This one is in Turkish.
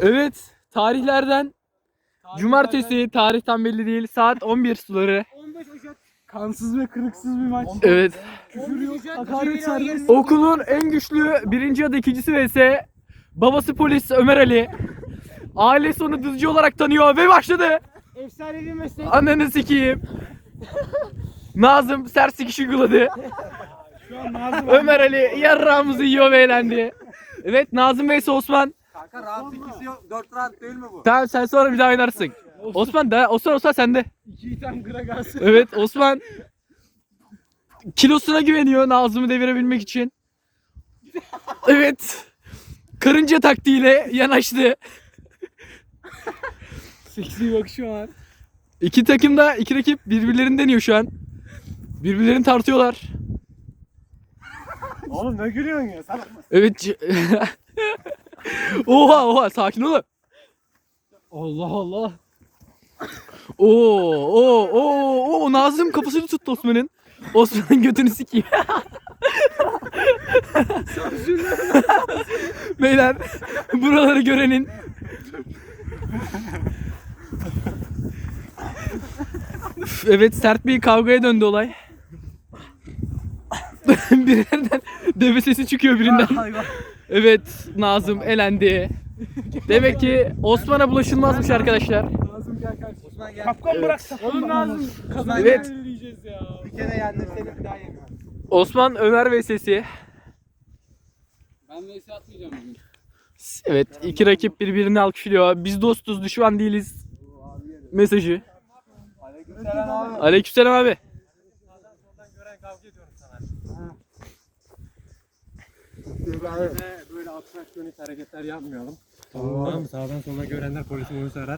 Evet. Tarihlerden cumartesi tarihten belli değil. Saat 11 suları. 15 Ocak. Kansız ve kırıksız bir maç. Evet. Küfür yok, hakaret serbest. Okulun en güçlü birinci ya da ikincisi vs. Babası polis Ömer Ali. Ailesi onu dızcı olarak tanıyor ve başladı. Efsanevi meslek. Ananı sikeyim. Nazım sert sikiş uyguladı. Şu an Nazım Ömer Ali yarrağımızı yiyor ve eğlendi. Evet Nazım vs Osman. Kanka round ikisi yok. 4 round değil mi bu? Tamam sen sonra bir daha oynarsın. Osman da Osman Osman sende. iki item Gragas. Evet Osman kilosuna güveniyor Nazım'ı devirebilmek için. Evet. Karınca taktiğiyle yanaştı. Seksi bak şu an. İki takım da iki rakip birbirlerini deniyor şu an. Birbirlerini tartıyorlar. Oğlum ne gülüyorsun ya? Salak mısın? Evet. c- oha oha sakin olun. Allah Allah. Oo oo oo oo Nazım kafasını tuttu Osman'ın. Osman'ın götünü sikeyim. Beyler buraları görenin. Evet sert bir kavgaya döndü olay. Birinden deve sesi çıkıyor birinden. Evet Nazım elendi. Demek ki Osman'a bulaşılmazmış arkadaşlar. Nazım gel kardeşim. Osman gel. Kapkan bırak. Oğlum Nazım kazan Evet. ya. Bir kere yendim seni bir daha yemiyorum. Osman Ömer vs. Ben vs atmayacağım bugün. Evet iki rakip birbirini alkışlıyor. Biz dostuz düşman değiliz. Mesajı. Aleykümselam abi. Aleykümselam abi. Böyle abstrak dönük hareketler yapmayalım. Tamam mı? Sağdan sola görenler polisi onu arar.